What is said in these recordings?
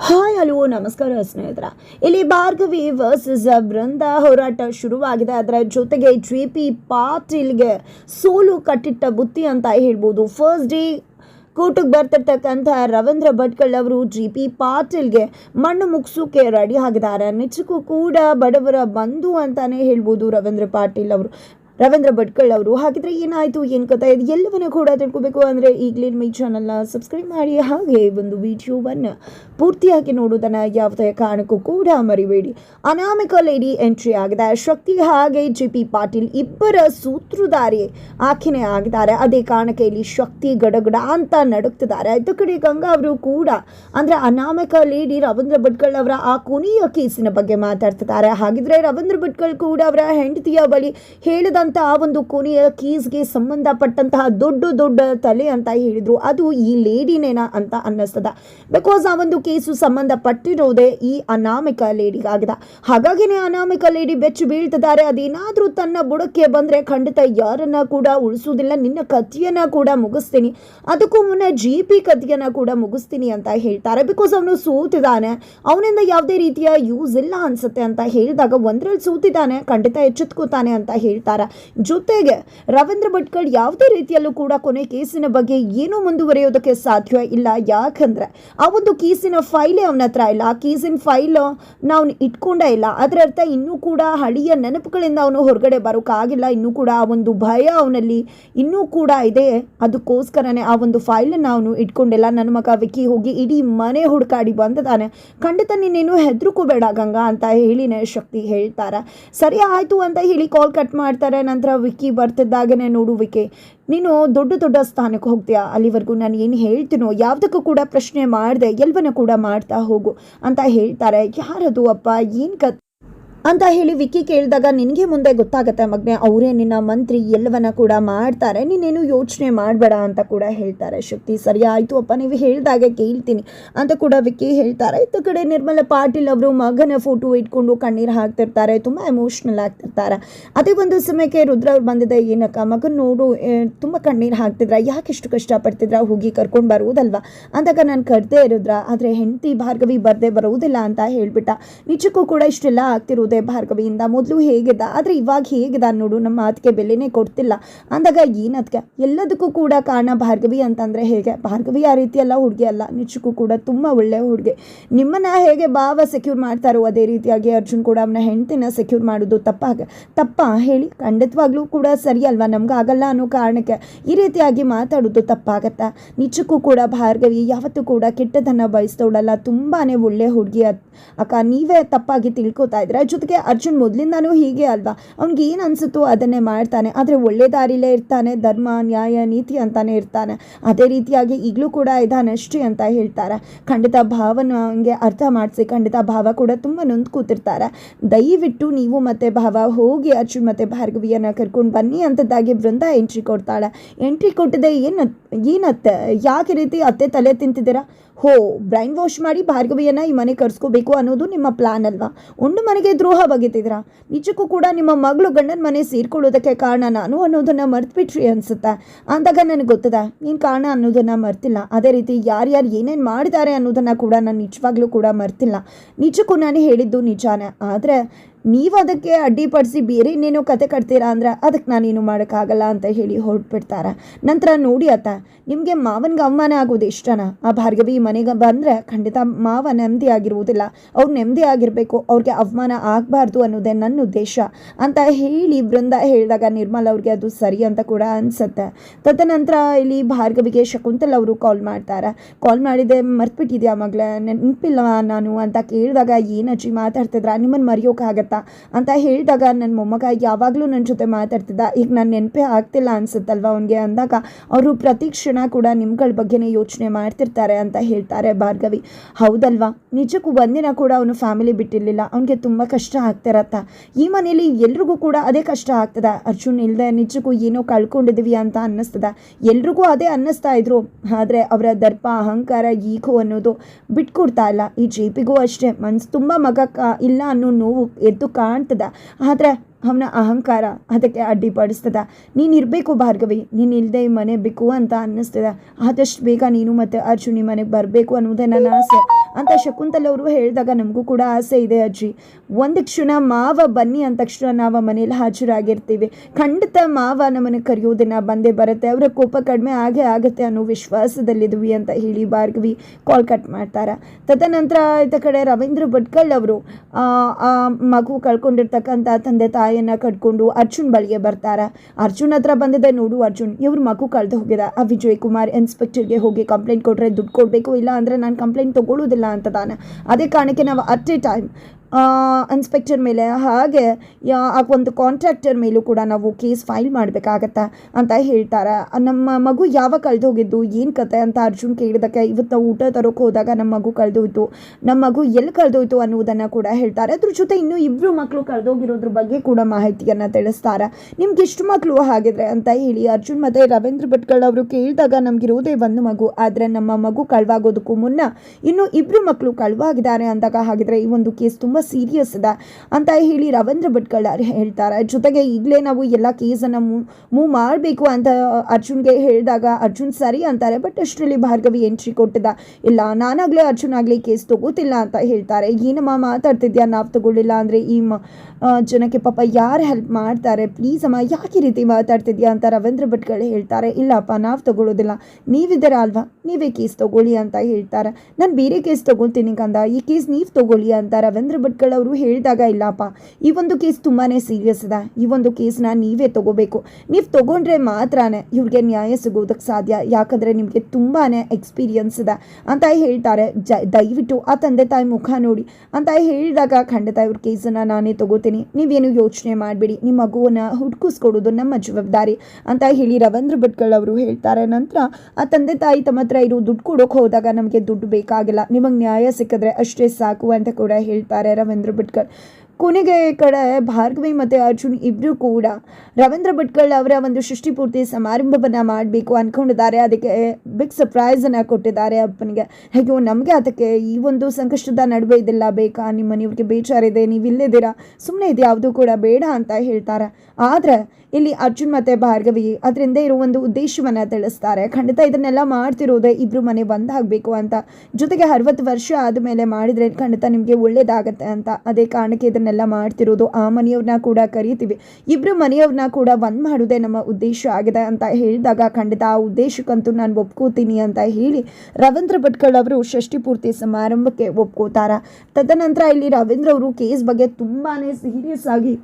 Hi, hello, ನಮಸ್ಕಾರ ಸ್ನೇಹಿತರ. ಇಲ್ಲಿ ಭಾರ್ಗವಿ ವರ್ಸಸ್ ಬೃಂದ ಹೋರಾಟ ಶುರುವಾಗಿದೆ. ಅದರ ಜೊತೆಗೆ ಜಿ ಪಿ ಪಾಟೀಲ್ಗೆ ಸೋಲು ಕಟ್ಟಿಟ್ಟ ಬುತ್ತಿ ಅಂತ ಹೇಳ್ಬೋದು. ಫಸ್ಟ್ ಡೇ ಕೂಟಕ್ಕೆ ಬರ್ತಿರ್ತಕ್ಕಂಥ ರವೀಂದ್ರ ಭಟ್ಕಳ್ ಅವರು ಜಿ ಪಿ ಪಾಟೀಲ್ಗೆ ಮಣ್ಣು ಮುಗಿಸೋಕೆ ರೆಡಿ ಆಗಿದ್ದಾರೆ. ನಿಜಕ್ಕೂ ಕೂಡ ಬಡವರ ಬಂಧು ಅಂತಾನೆ ಹೇಳ್ಬೋದು ರವೀಂದ್ರ ಪಾಟೀಲ್ ಅವರು. ರವೀಂದ್ರ ಭಟ್ಕಳ್ ಅವರು. ಹಾಗಿದ್ರೆ ಏನಾಯಿತು, ಏನು ಕಥೆ ಇದು, ಎಲ್ಲವನ್ನೂ ಕೂಡ ತಿಳ್ಕೊಬೇಕು ಅಂದರೆ ಈಗಲೇ ಮೈ ಚಾನಲ್ನ ಸಬ್ಸ್ಕ್ರೈಬ್ ಮಾಡಿ, ಹಾಗೆ ಒಂದು ವಿಡಿಯೋವನ್ನು ಪೂರ್ತಿಯಾಗಿ ನೋಡೋದನ್ನು ಯಾವುದೇ ಕಾರಣಕ್ಕೂ ಕೂಡ ಮರಿಬೇಡಿ. ಅನಾಮಿಕ ಲೇಡಿ ಎಂಟ್ರಿ ಆಗಿದೆ. ಶಕ್ತಿ ಹಾಗೆ ಜೆ ಪಿ ಪಾಟೀಲ್ ಇಬ್ಬರ ಸೂತ್ರಧಾರಿ ಆಕೆನೇ ಆಗಿದ್ದಾರೆ. ಅದೇ ಕಾರಣಕ್ಕೆ ಇಲ್ಲಿ ಶಕ್ತಿ ಗಡಗಡ ಅಂತ ನಡುಕ್ತಿದ್ದಾರೆ ಇದು ಕಡೆ ಗಂಗಾ ಅವರು ಕೂಡ, ಅಂದರೆ ಅನಾಮಿಕ ಲೇಡಿ ರವೀಂದ್ರ ಭಟ್ಕಳ್ ಅವರ ಆ ಕೊನೆಯ ಕೇಸಿನ ಬಗ್ಗೆ ಮಾತಾಡ್ತಿದ್ದಾರೆ. ಹಾಗಿದ್ರೆ ರವೀಂದ್ರ ಭಟ್ಕಳ್ ಕೂಡ ಅವರ ಹೆಂಡತಿಯ ಬಳಿ ಹೇಳಿದಂಥ ಆ ಒಂದು ಕೊನೆಯ ಕೇಸ್ಗೆ ಸಂಬಂಧಪಟ್ಟಂತಹ ದೊಡ್ಡ ದೊಡ್ಡ ತಲೆ ಅಂತ ಹೇಳಿದ್ರು. ಅದು ಈ ಲೇಡಿನೇನಾ ಅಂತ ಅನ್ನಿಸ್ತದ. ಬಿಕಾಸ್ ಆ ಒಂದು ಕೇಸು ಸಂಬಂಧಪಟ್ಟಿರೋದೇ ಈ ಅನಾಮಿಕ ಲೇಡಿಗಾಗದ. ಹಾಗಾಗಿನೇ ಅನಾಮಿಕ ಲೇಡಿ ಬೆಚ್ಚು ಬೀಳ್ತಿದ್ದಾರೆ. ಅದೇನಾದರೂ ತನ್ನ ಬುಡಕ್ಕೆ ಬಂದ್ರೆ ಖಂಡಿತ ಯಾರನ್ನ ಕೂಡ ಉಳಿಸುವುದಿಲ್ಲ. ನಿನ್ನ ಕಥೆಯನ್ನ ಕೂಡ ಮುಗಿಸ್ತೀನಿ. ಅದಕ್ಕೂ ಮುನ್ನ ಜಿ ಪಿ ಕಥೆಯನ್ನ ಕೂಡ ಮುಗಿಸ್ತೀನಿ ಅಂತ ಹೇಳ್ತಾರೆ. ಬಿಕಾಸ್ ಅವನು ಸೋತಿದ್ದಾನೆ. ಅವನಿಂದ ಯಾವುದೇ ರೀತಿಯ ಯೂಸ್ ಇಲ್ಲ ಅನ್ಸುತ್ತೆ ಅಂತ ಹೇಳಿದಾಗ ಒಂದ್ರಲ್ಲಿ ಸೂತಿದ್ದಾನೆ, ಖಂಡಿತ ಎಚ್ಚೆತ್ಕೋತಾನೆ ಅಂತ ಹೇಳ್ತಾರೆ. ಜೊತೆಗೆ ರವೀಂದ್ರ ಭಟ್ಕರ್ ಯಾವುದೇ ರೀತಿಯಲ್ಲೂ ಕೂಡ ಕೊನೆ ಕೇಸಿನ ಬಗ್ಗೆ ಏನೂ ಮುಂದುವರಿಯೋದಕ್ಕೆ ಸಾಧ್ಯ ಇಲ್ಲ. ಯಾಕಂದ್ರೆ ಆ ಒಂದು ಕೇಸಿನ ಫೈಲೇ ಅವನ ಹತ್ರ ಇಲ್ಲ. ಆ ಕೇಸಿನ ಫೈಲ್ ನಾವು ಇಟ್ಕೊಂಡೇ ಇಲ್ಲ. ಅದರ ಅರ್ಥ ಇನ್ನೂ ಕೂಡ ಹಳೆಯ ನೆನಪುಗಳಿಂದ ಅವನು ಹೊರಗಡೆ ಬರೋಕ್ಕಾಗಿಲ್ಲ ಇನ್ನೂ ಕೂಡ ಆ ಒಂದು ಭಯ ಅವನಲ್ಲಿ ಇನ್ನೂ ಕೂಡ ಇದೆ. ಅದಕ್ಕೋಸ್ಕರನೇ ಆ ಒಂದು ಫೈಲನ್ನು ಅವನು ಇಟ್ಕೊಂಡಿಲ್ಲ ನನ್ನ ಮಗ ವಿಕ್ಕಿ ಹೋಗಿ ಇಡೀ ಮನೆ ಹುಡುಕಾಡಿ ಬಂದದಾನೆ. ಖಂಡಿತ ನೀನೇನು ಹೆದರ್ಕೋಬೇಡ ಗಂಗಾ ಅಂತ ಹೇಳಿನೇ ಶಕ್ತಿ ಹೇಳ್ತಾರೆ. ಸರಿ ಆಯಿತು ಅಂತ ಹೇಳಿ ಕಾಲ್ ಕಟ್ ಮಾಡ್ತಾರೆ. ನಂತರ ವಿಕ್ಕಿ ಬರ್ತಿದ್ದಾಗನೇ ನೋಡು ವಿಕ್ಕಿ. ನೀನು ದೊಡ್ಡ ದೊಡ್ಡ ಸ್ಥಾನಕ್ಕೆ ಹೋಗ್ತೀಯಾ. ಅಲ್ಲಿವರೆಗೂ ನಾನು ಏನು ಹೇಳ್ತೀನೋ ಯಾವುದಕ್ಕೂ ಕೂಡ ಪ್ರಶ್ನೆ ಮಾಡಿದೆ, ಎಲ್ಲವನ್ನೂ ಕೂಡ ಮಾಡ್ತಾ ಹೋಗು ಅಂತ ಹೇಳ್ತಾರೆ. ಯಾರದು ಅಪ್ಪ? ಏನು ಕತ್ ಅಂತ ಹೇಳಿ ವಿಕ್ಕಿ ಕೇಳಿದಾಗ ನಿನಗೆ ಮುಂದೆ ಗೊತ್ತಾಗತ್ತೆ ಮಗ್ನೆ, ಅವರೇ ನಿನ್ನ ಮಂತ್ರಿ ಎಲ್ಲವನ್ನ ಕೂಡ ಮಾಡ್ತಾರೆ, ನೀನೇನು ಯೋಚನೆ ಮಾಡಬೇಡ ಅಂತ ಕೂಡ ಹೇಳ್ತಾರೆ ಶಕ್ತಿ. ಸರಿ ಆಯಿತು ಅಪ್ಪ, ನೀವು ಹೇಳಿದಾಗೆ ಕೇಳ್ತೀನಿ ಅಂತ ಕೂಡ ವಿಕ್ಕಿ ಹೇಳ್ತಾರೆ. ಇತ್ತ ಕಡೆ ನಿರ್ಮಲ ಪಾಟೀಲ್ ಅವರು ಮಗನ ಫೋಟೋ ಇಟ್ಕೊಂಡು ಕಣ್ಣೀರು ಹಾಕ್ತಿರ್ತಾರೆ, ತುಂಬ ಎಮೋಷ್ನಲ್ ಆಗ್ತಿರ್ತಾರೆ. ಅದೇ ಒಂದು ಸಮಯಕ್ಕೆ ರುದ್ರ ಅವ್ರು ಬಂದಿದೆ, ಏನಕ್ಕ ಮಗನ ನೋಡು ತುಂಬ ಕಣ್ಣೀರು ಹಾಕ್ತಿದ್ರ, ಯಾಕೆ ಇಷ್ಟು ಕಷ್ಟಪಡ್ತಿದ್ರ, ಹೋಗಿ ಕರ್ಕೊಂಡು ಬರುವುದಲ್ವಾ? ಅಂದಾಗ ನಾನು ಕರ್ದೇ ಇರೋದ್ರ ಆದರೆ ಹೆಂಡತಿ ಭಾರ್ಗವಿ ಬರದೇ ಬರುವುದಿಲ್ಲ ಅಂತ ಹೇಳಿಬಿಟ್ಟ. ನಿಜಕ್ಕೂ ಕೂಡ ಇಷ್ಟೆಲ್ಲ ಆಗ್ತಿರೋದೇ ಭಾರ್ಗವಿಯಿಂದ. ಮೊದಲು ಹೇಗಿದ್ದ ಆದರೆ ಇವಾಗ ಹೇಗಿದ ನೋಡು ನಮ್ಮ ಮಾತಿಗೆ ಬೆಲೆನೇ ಕೊಡ್ತಿಲ್ಲ. ಅಂದಾಗ ಏನದ್ಕೆ ಎಲ್ಲದಕ್ಕೂ ಕೂಡ ಕಾರಣ ಭಾರ್ಗವಿ ಅಂತಂದರೆ ಹೇಗೆ? ಭಾರ್ಗವಿ ಆ ರೀತಿಯೆಲ್ಲ ಹುಡುಗಿ ಅಲ್ಲ. ನಿಜಕ್ಕೂ ಕೂಡ ತುಂಬ ಒಳ್ಳೆ ಹುಡುಗಿ. ನಿಮ್ಮನ್ನ ಹೇಗೆ ಭಾವ ಸೆಕ್ಯೂರ್ ಮಾಡ್ತಾರೋ ಅದೇ ರೀತಿಯಾಗಿ ಅರ್ಜುನ್ ಕೂಡ ಅವನ ಹೆಂಡತಿನ ಸೆಕ್ಯೂರ್ ಮಾಡೋದು ತಪ್ಪಾಗ ತಪ್ಪ ಹೇಳಿ. ಖಂಡಿತವಾಗ್ಲೂ ಕೂಡ ಸರಿ ಅಲ್ವಾ? ನಮ್ಗೆ ಆಗಲ್ಲ ಅನ್ನೋ ಕಾರಣಕ್ಕೆ ಈ ರೀತಿಯಾಗಿ ಮಾತಾಡೋದು ತಪ್ಪಾಗತ್ತಾ ನಿಜಕ್ಕೂ ಕೂಡ ಭಾರ್ಗವಿ ಯಾವತ್ತೂ ಕೂಡ ಕೆಟ್ಟದನ್ನು ಬಯಸ್ತೋಡಲ್ಲ ತುಂಬಾ ಒಳ್ಳೆ ಹುಡುಗಿ ಅಕ್ಕ, ನೀವೇ ತಪ್ಪಾಗಿ ತಿಳ್ಕೊತಾ ಇದ್ರೆ ಜೊತೆಗೆ ಅರ್ಜುನ್ ಮೊದಲಿಂದಾನೂ ಹೀಗೆ ಅಲ್ವಾ? ಅವ್ನಿಗೆ ಏನು ಅನಿಸುತ್ತೋ ಅದನ್ನೇ ಮಾಡ್ತಾನೆ. ಆದರೆ ಒಳ್ಳೆ ದಾರಿಲೇ ಇರ್ತಾನೆ, ಧರ್ಮ, ನ್ಯಾಯ, ನೀತಿ ಅಂತಾನೆ ಇರ್ತಾನೆ. ಅದೇ ರೀತಿಯಾಗಿ ಈಗಲೂ ಕೂಡ ಇದ್ದಾನೆ ಅಷ್ಟೇ ಅಂತ ಹೇಳ್ತಾರೆ. ಖಂಡಿತ ಭಾವನ ಹಂಗೆ ಅರ್ಥ ಮಾಡಿಸಿ, ಖಂಡಿತ ಭಾವ ಕೂಡ ತುಂಬ ನೊಂದು ಕೂತಿರ್ತಾರೆ. ದಯವಿಟ್ಟು ನೀವು ಮತ್ತೆ ಭಾವ ಹೋಗಿ ಅರ್ಜುನ್ ಮತ್ತು ಭಾರ್ಗವಿಯನ್ನು ಕರ್ಕೊಂಡು ಬನ್ನಿ ಅಂತದ್ದಾಗಿ ವೃಂದ ಎಂಟ್ರಿ ಕೊಡ್ತಾಳೆ. ಎಂಟ್ರಿ ಕೊಟ್ಟಿದೆ ಏನು ಏನತ್ತೆ ಯಾಕೆ ರೀತಿ ಅತ್ತೆ ತಲೆ ತಿಂತಿದ್ದೀರಾ? ಹೋ ಬ್ರೈನ್ ವಾಶ್ ಮಾಡಿ ಭಾರ್ಗವಿಯನ್ನು ಈ ಮನೆ ಕರ್ಸ್ಕೋಬೇಕು ಅನ್ನೋದು ನಿಮ್ಮ ಪ್ಲಾನ್ ಅಲ್ವಾ? ಒಂದು ಮನೆಗೆ ದ್ರೋಹ ನಿಜಕ್ಕೂ ಕೂಡ ನಿಮ್ಮ ಮಗಳು ಗಂಡನ ಮನೆ ಸೇರ್ಕೊಳ್ಳೋದಕ್ಕೆ ಕಾರಣ ನಾನು ಅನ್ನೋದನ್ನು ಮರ್ತ್ಬಿಟ್ರಿ ಅನ್ಸುತ್ತೆ. ಅಂದಾಗ ನನಗೆ ಗೊತ್ತದ, ನೀನು ಕಾರಣ ಅನ್ನೋದನ್ನು ಮರ್ತಿಲ್ಲ. ಅದೇ ರೀತಿ ಯಾರ್ಯಾರು ಏನೇನು ಮಾಡಿದ್ದಾರೆ ಅನ್ನೋದನ್ನು ಕೂಡ ನಾನು ನಿಜವಾಗ್ಲೂ ಕೂಡ ಮರ್ತಿಲ್ಲ. ನಿಜಕ್ಕೂ ನಾನು ಹೇಳಿದ್ದು ನಿಜಾನೇ. ಆದರೆ ನೀವು ಅದಕ್ಕೆ ಅಡ್ಡಿಪಡಿಸಿ ಬೇರೆ ಇನ್ನೇನು ಕತೆ ಕಟ್ತೀರಾ ಅಂದ್ರೆ ಅದಕ್ಕೆ ನಾನೇನು ಮಾಡೋಕ್ಕಾಗಲ್ಲ ಅಂತ ಹೇಳಿ ಹೊರಟ್ಬಿಡ್ತಾರೆ. ನಂತರ ನೋಡಿ ಅತ್ತ, ನಿಮಗೆ ಮಾವನಿಗೆ ಅವಮಾನ ಆಗೋದು ಇಷ್ಟನಾ ಆ ಭಾರ್ಗವಿ ಮನೆಗೆ ಬಂದರೆ ಖಂಡಿತ ಮಾವ ನೆಮ್ಮದಿ ಆಗಿರುವುದಿಲ್ಲ. ಅವ್ರು ನೆಮ್ಮದಿ ಆಗಿರಬೇಕು, ಅವ್ರಿಗೆ ಅವಮಾನ ಆಗಬಾರ್ದು ಅನ್ನೋದೇ ನನ್ನ ಉದ್ದೇಶ ಅಂತ ಹೇಳಿ ಬೃಂದ ಹೇಳಿದಾಗ ನಿರ್ಮಲ್ ಅವ್ರಿಗೆ ಅದು ಸರಿ ಅಂತ ಕೂಡ ಅನಿಸುತ್ತೆ. ತದನಂತರ ಇಲ್ಲಿ ಭಾರ್ಗವಿಗೆ ಶಕುಂತಲ್ ಅವರು ಕಾಲ್ ಮಾಡ್ತಾರೆ. ಕಾಲ್ ಮಾಡಿದೆ, ಮರ್ತ್ಬಿಟ್ಟಿದ್ಯಾ ಮಗಳ? ನೆನಪಿಲ್ಲ ನಾನು? ಅಂತ ಕೇಳಿದಾಗ ಏನಜ್ಜಿ ಮಾತಾಡ್ತಿದ್ರ? ನಿಮ್ಮನ್ನು ಮರೆಯೋಕ್ಕಾಗತ್ತಾ ಅಂತ. ಹೇಳಿದಾಗ ನನ್ನ ಮೊಮ್ಮಗ ಯಾವಾಗಲೂ ನನ್ನ ಜೊತೆ ಮಾತಾಡ್ತಿದ್ದ. ಈಗ ನಾನು ನೆನಪೇ ಆಗ್ತಿಲ್ಲ ಅನ್ಸುತ್ತಲ್ವ ಅವನಿಗೆ ಅಂದಾಗ, ಅವರು ಪ್ರತಿ ಕ್ಷಣ ಕೂಡ ನಿಮ್ಗಳ ಬಗ್ಗೆನೇ ಯೋಚನೆ ಮಾಡ್ತಿರ್ತಾರೆ ಅಂತ ಹೇಳ್ತಾರೆ ಭಾರ್ಗವಿ. ಹೌದಲ್ವಾ? ನಿಜಕ್ಕೂ ಒಂದಿನ ಕೂಡ ಅವನು ಫ್ಯಾಮಿಲಿ ಬಿಟ್ಟಿರಲಿಲ್ಲ. ಅವನಿಗೆ ತುಂಬ ಕಷ್ಟ ಆಗ್ತಿರತ್ತ? ಈ ಮನೇಲಿ ಎಲ್ರಿಗೂ ಕೂಡ ಅದೇ ಕಷ್ಟ ಆಗ್ತದೆ? ಅರ್ಜುನ್ ಇಲ್ಲದೆ ನಿಜಕ್ಕೂ ಏನೋ ಕಳ್ಕೊಂಡಿದ್ವಿ ಅಂತ ಅನ್ನಿಸ್ತದೆ? ಎಲ್ರಿಗೂ ಅದೇ ಅನ್ನಿಸ್ತಾ ಇದ್ರು. ಆದರೆ ಅವರ ದರ್ಪ, ಅಹಂಕಾರ, ಈಗೋ ಅನ್ನೋದು ಬಿಟ್ಕೊಡ್ತಾ ಇಲ್ಲ. ಈ ಜೆ ಪಿಗೂ ಅಷ್ಟೇ. ಮನ್ಸು ತುಂಬ ಮಗ ಇಲ್ಲ ಅನ್ನೋ ನೋವು ಎದ್ದು ಕಾಣ್ತದೆ. ಆದರೆ ಅವನ ಅಹಂಕಾರ ಅದಕ್ಕೆ ಅಡ್ಡಿಪಡಿಸ್ತದ. ನೀನು ಇರಬೇಕು ಭಾರ್ಗವಿ ನೀನು ಇಲ್ಲದೆ ಮನೆ ಬೇಕು ಅಂತ ಅನ್ನಿಸ್ತದ. ಆದಷ್ಟು ಬೇಗ ನೀನು ಮತ್ತು ಅರ್ಜುನ್ ಈ ಮನೆಗೆ ಬರಬೇಕು ಅನ್ನೋದೇ ನನ್ನ ಆಸೆ. ಅಂತ ಶಕುಂತಲ ಅವರು ಹೇಳಿದಾಗ ನಮಗೂ ಕೂಡ ಆಸೆ ಇದೆ ಅಜ್ಜಿ. ಒಂದು ಕ್ಷಣ ಮಾವ ಬನ್ನಿ ಅಂದ ತಕ್ಷಣ ನಾವು ಮನೇಲಿ ಹಾಜರಾಗಿರ್ತೀವಿ. ಖಂಡಿತ ಮಾವ ನಮ್ಮನ್ನು ಕರೆಯೋದಿನ ಬಂದೇ ಬರುತ್ತೆ. ಅವರ ಕೋಪ ಕಡಿಮೆ ಆಗೇ ಆಗುತ್ತೆ ಅನ್ನೋ ವಿಶ್ವಾಸದಲ್ಲಿದ್ವಿ ಅಂತ ಹೇಳಿ ಭಾರ್ಗವಿ ಕಾಲ್ ಕಟ್ ಮಾಡ್ತಾರೆ. ತದನಂತರ ಇತ್ತ ಕಡೆ ರವೀಂದ್ರ ಭಟ್ಕಳ್ ಅವರು ಆ, ಆ ಮಗು ಕಳ್ಕೊಂಡಿರ್ತಕ್ಕಂಥ ತಂದೆ ತಾಯಿಯನ್ನ ಕಟ್ಕೊಂಡು ಅರ್ಜುನ್ ಬಳಿಗೆ ಬರ್ತಾರೆ. ಅರ್ಜುನ್ ಹತ್ರ ಬಂದಿದೆ ನೋಡು ಅರ್ಜುನ್, ಇವ್ರ ಮಗು ಕಳೆದು ಹೋಗಿದೆ. ಆ ವಿಜಯ್ ಕುಮಾರ್ ಇನ್ಸ್ಪೆಕ್ಟರ್ಗೆ ಹೋಗಿ ಕಂಪ್ಲೇಂಟ್ ಕೊಟ್ಟರೆ ದುಡ್ಡು ಕೊಡಬೇಕು ಇಲ್ಲ ಅಂದರೆ ನಾನು ಕಂಪ್ಲೇಂಟ್ ತೊಗೊಳ್ಳೋದಿಲ್ಲ ಅಂತ ತಾನೆ. ಅದೇ ಕಾರಣಕ್ಕೆ ನಾವು ಅಟ್ ಎ ಟೈಮ್ ಇನ್ಸ್ಪೆಕ್ಟರ್ ಮೇಲೆ, ಹಾಗೆ ಆ ಒಂದು ಕಾಂಟ್ರಾಕ್ಟರ್ ಮೇಲೂ ಕೂಡ ನಾವು ಕೇಸ್ ಫೈಲ್ ಮಾಡಬೇಕಾಗತ್ತೆ ಅಂತ ಹೇಳ್ತಾರೆ. ನಮ್ಮ ಮಗು ಯಾವ ಕಳೆದು ಹೋಗಿದ್ದು ಏನು ಕತೆ ಅಂತ ಅರ್ಜುನ್ ಕೇಳಿದಕ್ಕೆ ಇವತ್ತು ಊಟ ತರೋಕೆ ಹೋದಾಗ ನಮ್ಮ ಮಗು ಕಳೆದೋಯ್ತು. ನಮ್ಮ ಮಗು ಎಲ್ಲಿ ಕಳೆದೋಯ್ತು ಅನ್ನೋದನ್ನು ಕೂಡ ಹೇಳ್ತಾರೆ. ಅದ್ರ ಜೊತೆ ಇನ್ನೂ ಇಬ್ಬರು ಮಕ್ಕಳು ಕಳೆದೋಗಿರೋದ್ರ ಬಗ್ಗೆ ಕೂಡ ಮಾಹಿತಿಯನ್ನು ತಿಳಿಸ್ತಾರೆ. ನಿಮ್ಗೆ ಎಷ್ಟು ಮಕ್ಕಳು ಹಾಗಿದ್ರೆ ಅಂತ ಹೇಳಿ ಅರ್ಜುನ್ ಮತ್ತು ರವೀಂದ್ರ ಭಟ್ಕಳ್ ಅವರು ಕೇಳಿದಾಗ ನಮಗಿರೋದೇ ಒಂದು ಮಗು. ಆದರೆ ನಮ್ಮ ಮಗು ಕಳ್ವಾಗೋದಕ್ಕೂ ಮುನ್ನ ಇನ್ನೂ ಇಬ್ಬರು ಮಕ್ಕಳು ಕಳ್ವಾಗಿದ್ದಾರೆ ಅಂದಾಗ ಹಾಗಿದ್ರೆ ಈ ಒಂದು ಕೇಸ್ ತುಂಬ ಸೀರಿಯಸ್ ಇದೆ ಅಂತ ಹೇಳಿ ರವೀಂದ್ರ ಭಟ್ಕಳ್ ಹೇಳ್ತಾರೆ. ಜೊತೆಗೆ ಈಗಲೇ ನಾವು ಎಲ್ಲ ಕೇಸನ್ನು ಮೂವ್ ಮಾಡಬೇಕು ಅಂತ ಅರ್ಜುನ್ಗೆ ಹೇಳಿದಾಗ ಅರ್ಜುನ್ ಸರಿ ಅಂತಾರೆ ಬಟ್ ಅಷ್ಟರಲ್ಲಿ ಭಾರ್ಗವಿ ಎಂಟ್ರಿ ಕೊಟ್ಟಿದ್ದ. ಇಲ್ಲ, ನಾನಾಗಲೇ ಅರ್ಜುನ್ ಆಗಲಿ ಕೇಸ್ ತಗೋತಿಲ್ಲ ಅಂತ ಹೇಳ್ತಾರೆ. ಏನಮ್ಮ ಮಾತಾಡ್ತಿದ್ಯಾ? ನಾವು ತಗೊಳ್ಳಿಲ್ಲ ಅಂದರೆ ಈ ಜನಕ್ಕೆ ಪಾಪ ಯಾರು ಹೆಲ್ಪ್ ಮಾಡ್ತಾರೆ? ಪ್ಲೀಸ್ ಅಮ್ಮ, ಯಾಕೆ ರೀತಿ ಮಾತಾಡ್ತಿದ್ಯಾ ಅಂತ ರವೀಂದ್ರ ಭಟ್ಕಳ್ ಹೇಳ್ತಾರೆ. ಇಲ್ಲಪ್ಪ, ನಾವು ತಗೊಳ್ಳೋದಿಲ್ಲ ನೀವಿದ್ದೀರ ಅಲ್ವಾ? ನೀವೇ ಕೇಸ್ ತಗೊಳ್ಳಿ ಅಂತ ಹೇಳ್ತಾರೆ. ನಾನು ಬೇರೆ ಕೇಸ್ ತಗೊಳ್ತೀನಿ ಕಂದ ಈ ಕೇಸ್ ನೀವು ತಗೊಳ್ಳಿ ಅಂತ ರವೀಂದ್ರ ಭಟ್ಕಳ್ ಅವರು ಹೇಳಿದಾಗ ಇಲ್ಲಪ್ಪ, ಈ ಒಂದು ಕೇಸ್ ತುಂಬಾ ಸೀರಿಯಸ್ ಇದೆ. ಈ ಒಂದು ಕೇಸ್ನ ನೀವೇ ತಗೋಬೇಕು. ನೀವು ತಗೊಂಡ್ರೆ ಮಾತ್ರನೇ ಇವ್ರಿಗೆ ನ್ಯಾಯ ಸಿಗೋದಕ್ಕೆ ಸಾಧ್ಯ. ಯಾಕಂದರೆ ನಿಮಗೆ ತುಂಬಾ ಎಕ್ಸ್ಪೀರಿಯನ್ಸ್ ಇದೆ. ಅಂತ ಹೇಳ್ತಾರೆ. ಜ, ದಯವಿಟ್ಟು ಆ ತಂದೆ ತಾಯಿ ಮುಖ ನೋಡಿ. ಅಂತ ಹೇಳಿದಾಗ ಖಂಡಿತ ಇವ್ರ ಕೇಸನ್ನು ನಾನೇ ತಗೋತೀನಿ. ನೀವೇನು ಯೋಚನೆ ಮಾಡಬೇಡಿ. ನಿಮ್ಮ ಮಗುವನ್ನು ಹುಡ್ಕಿಸ್ಕೊಡೋದು ನಮ್ಮ ಜವಾಬ್ದಾರಿ ಅಂತ ಹೇಳಿ ರವೀಂದ್ರ ಭಟ್ಕಳ್ ಅವರು ಹೇಳ್ತಾರೆ. ನಂತರ ಆ ತಂದೆ ತಾಯಿ ತಮ್ಮ ಹತ್ರ ಇರೋ ದುಡ್ಡು ಕೊಡೋಕೆ ಹೋದಾಗ ನಮಗೆ ದುಡ್ಡು ಬೇಕಾಗಿಲ್ಲ. ನಿಮಗೆ ನ್ಯಾಯ ಸಿಕ್ಕಿದ್ರೆ ಅಷ್ಟೇ ಸಾಕು ಅಂತ ಕೂಡ ಹೇಳ್ತಾರೆ ರವೀಂದ್ರ ಭಟ್ಕರ್. ಕೊನೆಗೆ ಕಡೆ ಭಾರ್ಗವಿ ಮತ್ತು ಅರ್ಜುನ್ ಇಬ್ಬರು ಕೂಡ ರವೀಂದ್ರ ಭಟ್ಕಳ್ ಅವರ ಒಂದು ಸೃಷ್ಟಿಪೂರ್ತಿ ಸಮಾರಂಭವನ್ನು ಮಾಡಬೇಕು ಅಂದ್ಕೊಂಡಿದ್ದಾರೆ ಅದಕ್ಕೆ ಬಿಗ್ ಸರ್ಪ್ರೈಸನ್ನು ಕೊಟ್ಟಿದ್ದಾರೆ ಅಪ್ಪನಿಗೆ. ಹೇಗೆ ನಮಗೆ ಅದಕ್ಕೆ ಈ ಒಂದು ಸಂಕಷ್ಟದ ನಡುವೆ ಇದೆಲ್ಲ ಬೇಕಾ? ನಿಮ್ಮ ಮನೆಯವ್ರಿಗೆ ಬೇಜಾರಿದೆ ನೀವು ಇಲ್ಲಿದ್ದೀರಾ ಸುಮ್ಮನೆ ಇದು ಯಾವುದೂ ಕೂಡ ಬೇಡ ಅಂತ ಹೇಳ್ತಾರೆ. ಆದರೆ ಇಲ್ಲಿ ಅರ್ಜುನ್ ಮತ್ತು ಭಾರ್ಗವಿ ಅದರಿಂದ ಇರೋ ಒಂದು ಉದ್ದೇಶವನ್ನು ತಿಳಿಸ್ತಾರೆ. ಖಂಡಿತ ಇದನ್ನೆಲ್ಲ ಮಾಡ್ತಿರೋದೇ ಇಬ್ಬರು ಮನೆ ಬಂದಾಗಬೇಕು ಅಂತ. ಜೊತೆಗೆ ಅರವತ್ತು ವರ್ಷ ಆದಮೇಲೆ ಮಾಡಿದರೆ ಖಂಡಿತ ನಿಮಗೆ ಒಳ್ಳೇದಾಗತ್ತೆ ಅಂತ. ಅದೇ ಕಾರಣಕ್ಕೆ ಇದನ್ನೆಲ್ಲ ಮಾಡ್ತಿರೋದು ಆ ಮನೆಯವ್ರನ್ನ ಕೂಡ ಕರಿತೀವಿ. ಇಬ್ಬರು ಮನೆಯವ್ರನ್ನ ಕೂಡ ಒಂದು ಮಾಡೋದೇ ನಮ್ಮ ಉದ್ದೇಶ ಆಗಿದೆ ಅಂತ ಹೇಳಿದಾಗ ಖಂಡಿತ ಆ ಉದ್ದೇಶಕ್ಕಂತೂ ನಾನು ಒಪ್ಕೋತೀನಿ ಅಂತ ಹೇಳಿ ರವೀಂದ್ರ ಭಟ್ಕಳ್ ಅವರು ಷಷ್ಠಿ ಪೂರ್ತಿ ಸಮಾರಂಭಕ್ಕೆ ಒಪ್ಕೋತಾರ. ತದನಂತರ ಇಲ್ಲಿ ರವೀಂದ್ರ ಅವರು ಕೇಸ್ ಬಗ್ಗೆ ತುಂಬಾ ಸೀರಿಯಸ್ ಆಗಿ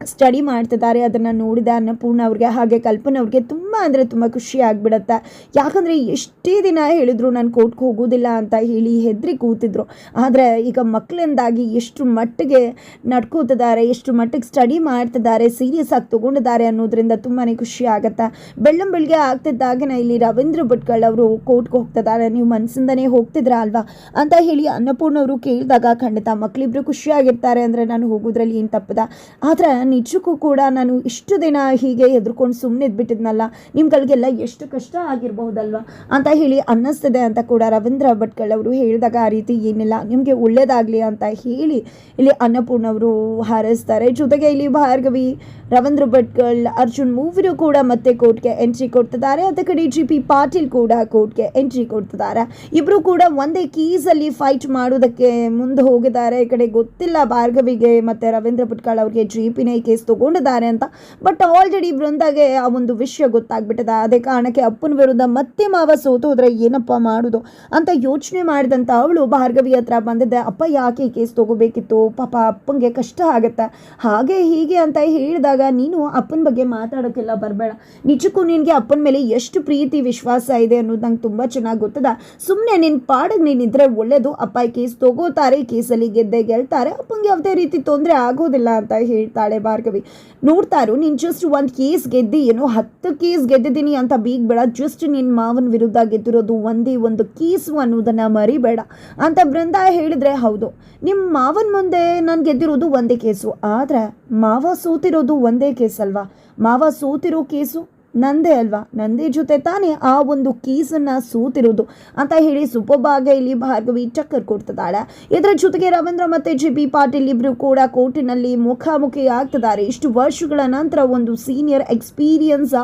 ಸ್ಟಡಿ ಮಾಡ್ತಿದ್ದಾರೆ, ಅದನ್ನು ನೋಡಿದ ಅನ್ನಪೂರ್ಣ ಅವ್ರಿಗೆ, ಹಾಗೆ ಕಲ್ಪನೆ ಅವ್ರಿಗೆ ತುಂಬ ಅಂದರೆ ತುಂಬ ಖುಷಿ ಆಗಿಬಿಡತ್ತೆ. ಯಾಕಂದರೆ ಎಷ್ಟೇ ದಿನ ಹೇಳಿದ್ರು ನಾನು ಕೋರ್ಟ್ಗೆ ಹೋಗೋದಿಲ್ಲ ಅಂತ ಹೇಳಿ ಹೆದರಿ ಕೂತಿದ್ರು. ಆದರೆ ಈಗ ಮಕ್ಕಳಿಂದಾಗಿ ಎಷ್ಟು ಮಟ್ಟಿಗೆ ನಡ್ಕೋತಿದ್ದಾರೆ, ಎಷ್ಟು ಮಟ್ಟಿಗೆ ಸ್ಟಡಿ ಮಾಡ್ತಿದ್ದಾರೆ ಸೀರಿಯಸ್ ಆಗಿ ತೊಗೊಂಡಿದ್ದಾರೆ ಅನ್ನೋದ್ರಿಂದ ತುಂಬಾ ಖುಷಿ ಆಗುತ್ತೆ. ಬೆಳ್ಳಂ ಬೆಳಗ್ಗೆ ಆಗ್ತಿದ್ದಾಗನೇ ಇಲ್ಲಿ ರವೀಂದ್ರ ಭಟ್ಕಳ್ ಅವರು ಕೋರ್ಟ್ಗೆ ಹೋಗ್ತಿದ್ದಾರೆ. ನೀವು ಮನಸ್ಸಿಂದನೇ ಹೋಗ್ತಿದ್ರ ಅಲ್ವಾ? ಅಂತ ಹೇಳಿ ಅನ್ನಪೂರ್ಣ ಅವರು ಕೇಳಿದಾಗ ಖಂಡಿತ ಮಕ್ಕಳಿಬ್ರು ಖುಷಿಯಾಗಿರ್ತಾರೆ ಅಂದರೆ ನಾನು ಹೋಗೋದ್ರಲ್ಲಿ ಏನು ತಪ್ಪದ? ಆದರೆ ನಿಜಕ್ಕೂ ಕೂಡ ನಾನು ಇಷ್ಟು ದಿನ ಹೀಗೆ ಎದ್ರುಕೊಂಡು ಸುಮ್ಮನೆ ಇದ್ಬಿಟ್ಟಿದ್ನಲ್ಲ ನಿಮ್ಗಳಿಗೆಲ್ಲ ಎಷ್ಟು ಕಷ್ಟ ಆಗಿರಬಹುದಲ್ವಾ? ಅಂತ ಹೇಳಿ ಅನ್ನಿಸ್ತದೆ ಅಂತ ಕೂಡ ರವೀಂದ್ರ ಭಟ್ಕಳ್ ಅವರು ಹೇಳಿದಾಗ ಆ ರೀತಿ ಏನಿಲ್ಲ, ನಿಮಗೆ ಒಳ್ಳೇದಾಗಲಿ ಅಂತ ಹೇಳಿ ಇಲ್ಲಿ ಅನ್ನಪೂರ್ಣ ಅವರು ಹಾರೈಸ್ತಾರೆ. ಜೊತೆಗೆ ಇಲ್ಲಿ ಭಾರ್ಗವಿ, ರವೀಂದ್ರ ಭಟ್ಕಳ್, ಅರ್ಜುನ್ ಮೂವರು ಕೂಡ ಮತ್ತೆ ಕೋರ್ಟ್ಗೆ ಎಂಟ್ರಿ ಕೊಡ್ತಿದ್ದಾರೆ. ಅದೇ ಕಡೆ ಜಿ ಪಿ ಪಾಟೀಲ್ ಕೂಡ ಕೋರ್ಟ್ಗೆ ಎಂಟ್ರಿ ಕೊಡ್ತಿದ್ದಾರೆ. ಇಬ್ಬರು ಕೂಡ ಒಂದೇ ಕೀಸಲ್ಲಿ ಫೈಟ್ ಮಾಡೋದಕ್ಕೆ ಮುಂದೆ ಹೋಗಿದ್ದಾರೆ. ಈ ಕಡೆ ಗೊತ್ತಿಲ್ಲ ಭಾರ್ಗವಿಗೆ ಮತ್ತೆ ರವೀಂದ್ರ ಭಟ್ಕಳ್ ಅವ್ರಿಗೆ ಜಿ ಪಿನೇ ಕೇಸ್ ತಗೊಂಡಿದ್ದಾರೆ ಅಂತ. ಬಟ್ ಆಲ್ರೆಡಿ ಬೃಂದಾಗೆ ಆ ಒಂದು ವಿಷಯ ಗೊತ್ತಾಗ್ಬಿಟ್ಟಿದೆ. ಅದೇ ಕಾರಣಕ್ಕೆ ಅಪ್ಪನ ವಿರುದ್ಧ ಮತ್ತೆ ಮಾವ ಸೋತು ಹೋದ್ರೆ ಏನಪ್ಪ ಮಾಡೋದು ಅಂತ ಯೋಚನೆ ಮಾಡಿದಂತ ಅವಳು ಭಾರ್ಗವಿ ಹತ್ರ ಬಂದಿದ್ದೆ. ಅಪ್ಪ, ಯಾಕೆ ಈ ಕೇಸ್ ತಗೋಬೇಕಿತ್ತು? ಪಾಪ ಅಪ್ಪಂಗೆ ಕಷ್ಟ ಆಗುತ್ತೆ. ಹಾಗೆ ಹೀಗೆ ಅಂತ ಹೇಳಿದಾಗ ನೀನು ಅಪ್ಪನ ಬಗ್ಗೆ ಮಾತಾಡೋಕ್ಕೆಲ್ಲ ಬರಬೇಡ. ನಿಜಕ್ಕೂ ನಿನಗೆ ಅಪ್ಪನ ಮೇಲೆ ಎಷ್ಟು ಪ್ರೀತಿ, ವಿಶ್ವಾಸ ಇದೆ ಅನ್ನೋದು ನಂಗೆ ತುಂಬ ಚೆನ್ನಾಗಿ ಗೊತ್ತದ. ಸುಮ್ಮನೆ ನಿನ್ನ ಪಾಡಿಗೆ ನೀನಿದ್ರೆ ಒಳ್ಳೇದು. ಅಪ್ಪ ಈ ಕೇಸ್ ತಗೋತಾರೆ ಕೇಸಲ್ಲಿ ಗೆದ್ದೆ ಗೆಲ್ತಾರೆ. ಅಪ್ಪಂಗೆ ಯಾವುದೇ ರೀತಿ ತೊಂದರೆ ಆಗೋದಿಲ್ಲ ಅಂತ ಹೇಳ್ತಾಳೆ ಭಾರ್ಗವಿ. ನೋಡ್ತಾರು, ನೀನು ಜಸ್ಟ್ ಒಂದು ಕೇಸ್ ಗೆದ್ದಿ, ಏನೋ ಹತ್ತು ಕೇಸ್ ಗೆದ್ದಿದ್ದೀನಿ ಅಂತ ಬೀಗ್ ಬೇಡ ಜಸ್ಟ್ ನಿನ್ನ ಮಾವನ ವಿರುದ್ಧ ಗೆದ್ದಿರೋದು ಒಂದೇ ಒಂದು ಕೇಸು ಅನ್ನೋದನ್ನು ಮರಿಬೇಡ ಅಂತ ಬೃಂದ ಹೇಳಿದ್ರೆ ಹೌದು. ನಿಮ್ಮ ಮಾವನ ಮುಂದೆ ನಾನು ಗೆದ್ದಿರೋದು ಒಂದೇ ಕೇಸು ಆದರೆ ಮಾವ ಸೋತಿರೋದು ಒಂದೇ ಕೇಸ್ ಅಲ್ವಾ? ಮಾವ ಸೋತಿರೋ ಕೇಸು ನಂದೇ ಅಲ್ವಾ? ನಂದಿ ಜೊತೆ ತಾನೇ ಆ ಒಂದು ಕೀಸನ್ನು ಸೂತಿರೋದು. ಅಂತ ಹೇಳಿ ಸುಪಭಾಗ ಇಲ್ಲಿ ಭಾರ್ಗವಿ ಟಕ್ಕರ್ ಕೊಡ್ತಿದ್ದಾಳೆ. ಇದರ ಜೊತೆಗೆ ರವೀಂದ್ರ ಮತ್ತೆ ಜೆ ಪಿ ಪಾಟೀಲ್ ಇಬ್ಬರು ಕೂಡ ಕೋರ್ಟಿನಲ್ಲಿ ಮುಖಾಮುಖಿ ಆಗ್ತಿದ್ದಾರೆ ಇಷ್ಟು ವರ್ಷಗಳ ನಂತರ ಒಂದು ಸೀನಿಯರ್ ಎಕ್ಸ್ಪೀರಿಯನ್ಸ್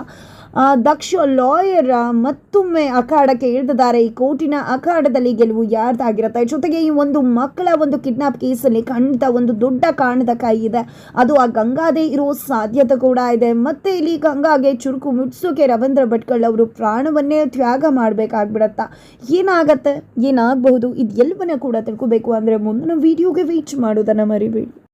ದಕ್ಷ ಲಾಯರ್ ಮತ್ತೊಮ್ಮೆ ಅಖಾಡಕ್ಕೆ ಇಳಿದಿದ್ದಾರೆ. ಈ ಕೋರ್ಟಿನ ಅಖಾಡದಲ್ಲಿ ಗೆಲುವು ಯಾರ್ದಾಗಿರುತ್ತೆ? ಜೊತೆಗೆ ಈ ಒಂದು ಮಕ್ಕಳ ಒಂದು ಕಿಡ್ನಾಪ್ ಕೇಸಲ್ಲಿ ಖಂಡಿತ ಒಂದು ದೊಡ್ಡ ಕಾಣದ ಕೈ ಇದೆ. ಅದು ಆ ಗಂಗಾದೇ ಇರೋ ಸಾಧ್ಯತೆ ಕೂಡ ಇದೆ. ಮತ್ತೆ ಇಲ್ಲಿ ಗಂಗಾಗೆ ಚುರುಕು ಮುಟ್ಸೋಕೆ ರವೀಂದ್ರ ಭಟ್ಕಳ್ ಅವರು ಪ್ರಾಣವನ್ನೇ ತ್ಯಾಗ ಮಾಡಬೇಕಾಗ್ಬಿಡತ್ತಾ? ಏನಾಗತ್ತೆ? ಏನಾಗಬಹುದು? ಇದು ಎಲ್ಲವನ್ನ ಕೂಡ ತಿಳ್ಕೋಬೇಕು. ಅಂದರೆ ಮುಂದಿನ ವಿಡಿಯೋಗೆ ವೀಚ್ ಮಾಡೋದನ್ನು ಮರಿಬೇಡಿ.